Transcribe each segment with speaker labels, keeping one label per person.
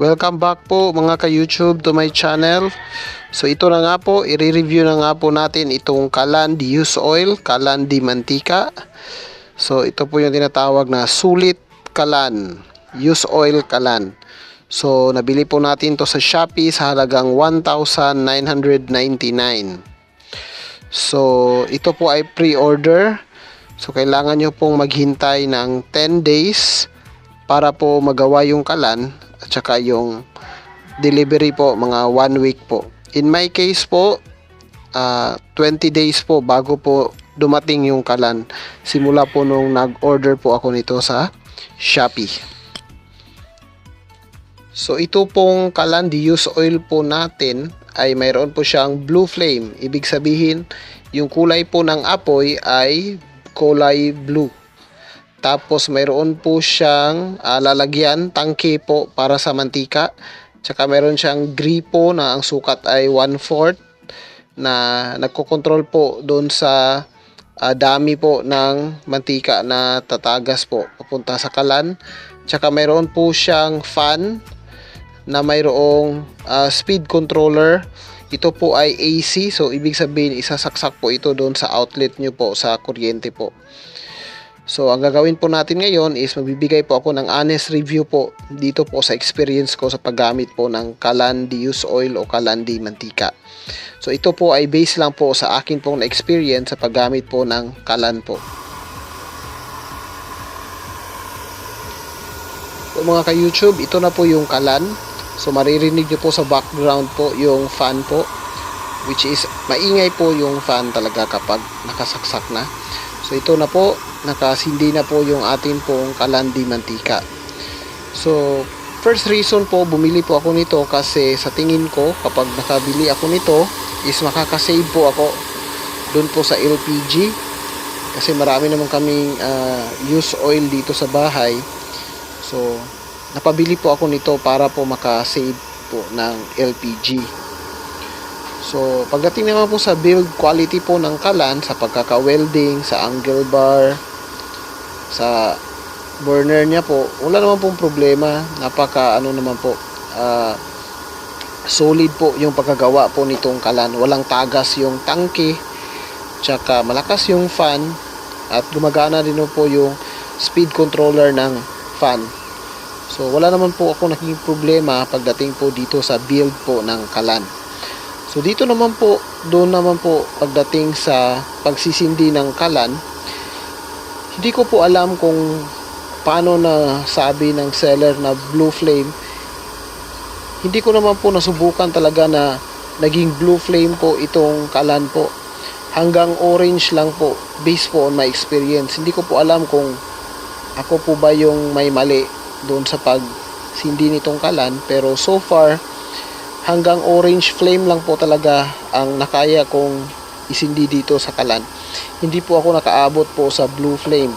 Speaker 1: Welcome back po mga ka-YouTube to my channel. So ito na nga po, i-review na nga po natin itong Kalan Use Oil, Kalan Di Mantika. So ito po yung tinatawag na Sulit Kalan, Use Oil Kalan. So nabili po natin to sa Shopee sa halagang 1,999. So ito po ay pre-order. So kailangan nyo pong maghintay ng 10 days para po magawa yung kalan at saka yung delivery po mga 1 week po. In my case po, ah, 20 days po bago po dumating yung kalan. Simula po nung nag-order po ako nito sa Shopee. So ito pong kalan use oil po natin ay mayroon po siyang blue flame. Ibig sabihin, yung kulay po ng apoy ay kulay blue. Tapos mayroon po siyang ah, lalagyan, tangke po para sa mantika. Tsaka mayroon siyang gripo na ang sukat ay 1/4 na nagkokontrol po doon sa ah, dami po ng mantika na tatagas po papunta sa kalan. Tsaka mayroon po siyang fan na mayroong ah, speed controller. Ito po ay AC so ibig sabihin isasaksak po ito doon sa outlet nyo po sa kuryente po. So, ang gagawin po natin ngayon is magbibigay po ako ng honest review po dito po sa experience ko sa paggamit po ng Kalandi Use Oil o Kalandi Mantika. So, ito po ay base lang po sa akin pong na-experience sa paggamit po ng kalan po. So, mga ka-YouTube, ito na po yung kalan. So, maririnig nyo po sa background po yung fan po which is maingay po yung fan talaga kapag nakasaksak na. So ito na po, nakasindi na po yung atin pong kalandi mantika. So first reason po bumili po ako nito kasi sa tingin ko kapag nakabili ako nito is makakasave po ako doon po sa LPG kasi marami naman kaming uh, use oil dito sa bahay. So napabili po ako nito para po makasave po ng LPG. So, pagdating naman po sa build quality po ng kalan, sa pagkaka-welding, sa angle bar, sa burner niya po, wala naman pong problema. Napaka, ano naman po, ah, solid po yung pagkagawa po nitong kalan. Walang tagas yung tangke, tsaka malakas yung fan, at gumagana din po yung speed controller ng fan. So, wala naman po ako naging problema pagdating po dito sa build po ng kalan. So dito naman po, doon naman po pagdating sa pagsisindi ng kalan, hindi ko po alam kung paano na sabi ng seller na blue flame. Hindi ko naman po nasubukan talaga na naging blue flame po itong kalan po. Hanggang orange lang po, based po on my experience. Hindi ko po alam kung ako po ba yung may mali doon sa pag sindi nitong kalan. Pero so far, hanggang orange flame lang po talaga ang nakaya kong isindi dito sa kalan. Hindi po ako nakaabot po sa blue flame.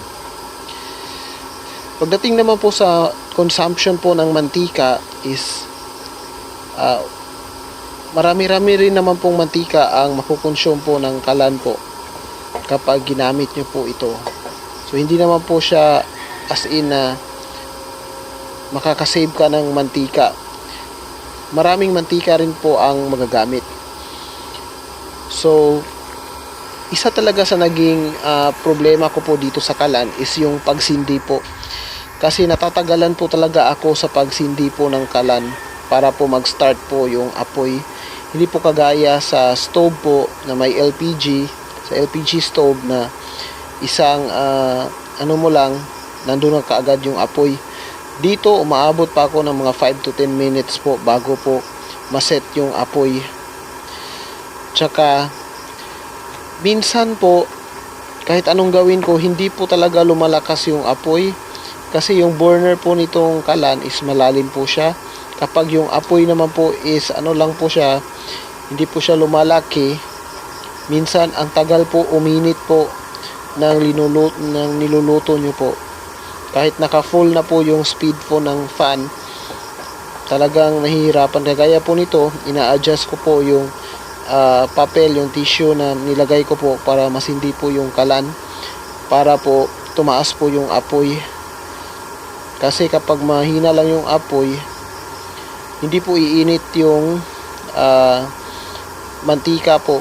Speaker 1: Pagdating naman po sa consumption po ng mantika is uh, marami-rami rin naman pong mantika ang makukonsume po ng kalan po kapag ginamit nyo po ito. So hindi naman po siya as in na makakasave ka ng mantika maraming mantika rin po ang magagamit. So, isa talaga sa naging uh, problema ko po dito sa kalan is yung pagsindi po. Kasi natatagalan po talaga ako sa pagsindi po ng kalan para po mag-start po yung apoy. Hindi po kagaya sa stove po na may LPG, sa LPG stove na isang uh, ano mo lang, nandun na kaagad yung apoy dito, umaabot pa ako ng mga 5 to 10 minutes po bago po maset yung apoy. Tsaka, minsan po, kahit anong gawin ko, hindi po talaga lumalakas yung apoy. Kasi yung burner po nitong kalan is malalim po siya. Kapag yung apoy naman po is ano lang po siya, hindi po siya lumalaki. Minsan, ang tagal po uminit po ng, linuluto, ng niluluto nyo po kahit naka full na po yung speed po ng fan talagang nahihirapan kagaya po nito ina-adjust ko po yung uh, papel yung tissue na nilagay ko po para masindi po yung kalan para po tumaas po yung apoy kasi kapag mahina lang yung apoy hindi po iinit yung ah, mantika po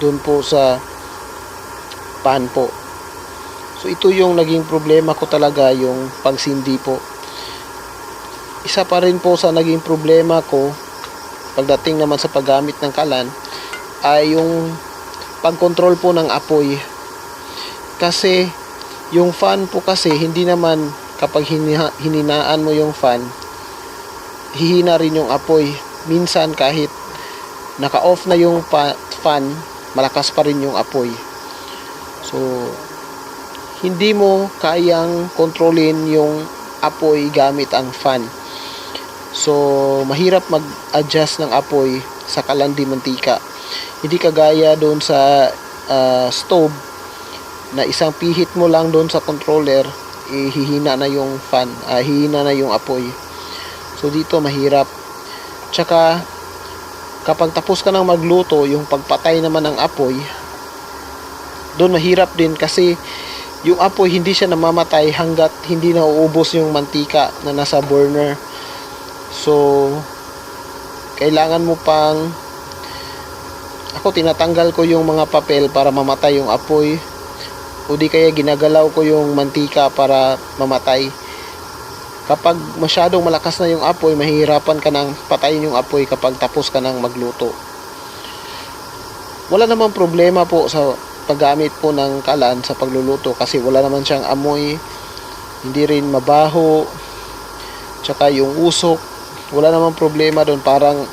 Speaker 1: doon po sa pan po. So ito yung naging problema ko talaga yung pagsindi po. Isa pa rin po sa naging problema ko pagdating naman sa paggamit ng kalan ay yung pagkontrol po ng apoy. Kasi yung fan po kasi hindi naman kapag hiniha- hininaan mo yung fan hihina rin yung apoy. Minsan kahit naka-off na yung fan, malakas pa rin yung apoy. So, hindi mo kayang kontrolin yung apoy gamit ang fan. So, mahirap mag-adjust ng apoy sa kalandi mantika. Hindi kagaya doon sa ah, stove na isang pihit mo lang doon sa controller, ihihina na yung fan, ah, hihina na yung apoy. So, dito mahirap. Tsaka, kapag tapos ka nang magluto, yung pagpatay naman ng apoy, doon mahirap din kasi yung apoy hindi siya namamatay hanggat hindi nauubos yung mantika na nasa burner. So, kailangan mo pang ako tinatanggal ko yung mga papel para mamatay yung apoy o di kaya ginagalaw ko yung mantika para mamatay. Kapag masyadong malakas na yung apoy, mahihirapan ka nang patayin yung apoy kapag tapos ka nang magluto. Wala namang problema po sa paggamit po ng kalan sa pagluluto kasi wala naman siyang amoy, hindi rin mabaho, tsaka yung usok, wala namang problema doon, parang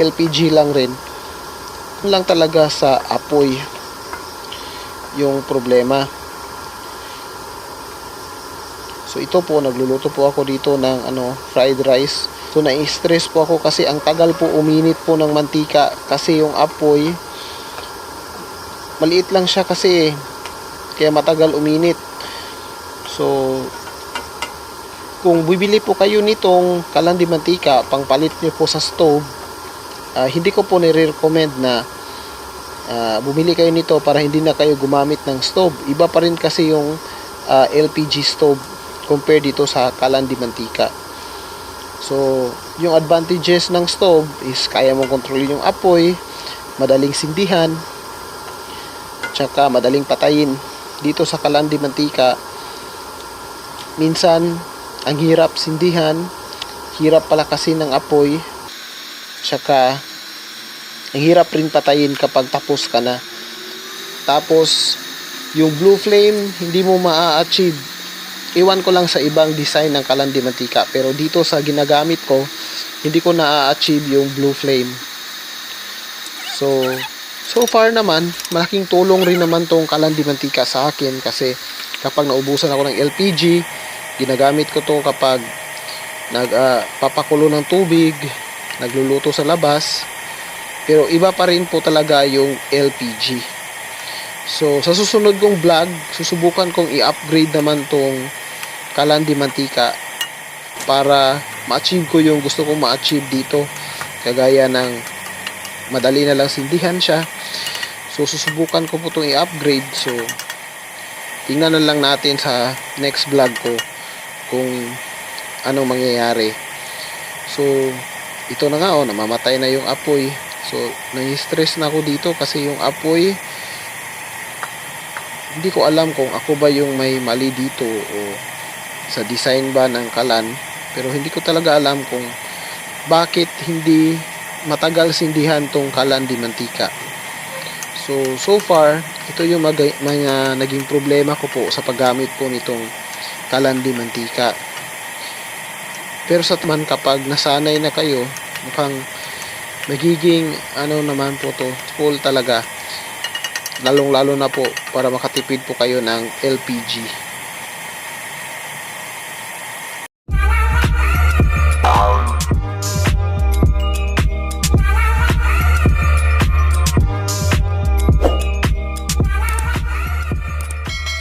Speaker 1: LPG lang rin. Lang talaga sa apoy yung problema. So ito po, nagluluto po ako dito ng ano, fried rice. So na-stress po ako kasi ang tagal po uminit po ng mantika kasi yung apoy maliit lang siya kasi kaya matagal uminit. So kung bibili po kayo nitong kalandi mantika, pangpalit niyo po sa stove, ah, hindi ko po nire-recommend na ah, bumili kayo nito para hindi na kayo gumamit ng stove. Iba pa rin kasi yung ah, LPG stove compare dito sa kalandi mantika. So, yung advantages ng stove is kaya mong kontrolin yung apoy, madaling sindihan, tsaka madaling patayin. Dito sa kalandi mantika, minsan ang hirap sindihan, hirap palakasin ng apoy, tsaka ang hirap rin patayin kapag tapos ka na. Tapos, yung blue flame, hindi mo maa-achieve. Iwan ko lang sa ibang design ng kalandi mantika. Pero dito sa ginagamit ko, hindi ko na-achieve yung blue flame. So, so far naman, malaking tulong rin naman tong kalandi mantika sa akin kasi kapag naubusan ako ng LPG, ginagamit ko to kapag nagpapakulo ng tubig, nagluluto sa labas. Pero iba pa rin po talaga yung LPG. So, sa susunod kong vlog, susubukan kong i-upgrade naman tong kalandi mantika para ma-achieve ko yung gusto kong ma-achieve dito. Kagaya ng madali na lang sindihan siya. So, susubukan ko po itong i-upgrade. So, tingnan na lang natin sa next vlog ko kung ano mangyayari. So, ito na nga oh, namamatay na yung apoy. So, nai-stress na ako dito kasi yung apoy hindi ko alam kung ako ba yung may mali dito o sa design ba ng kalan pero hindi ko talaga alam kung bakit hindi matagal sindihan tong kalan di mantika so so far ito yung mga, mga naging problema ko po sa paggamit po nitong kalan di mantika. Pero sa man kapag nasanay na kayo mukhang magiging ano naman po to full talaga. Lalong lalo na po para makatipid po kayo ng LPG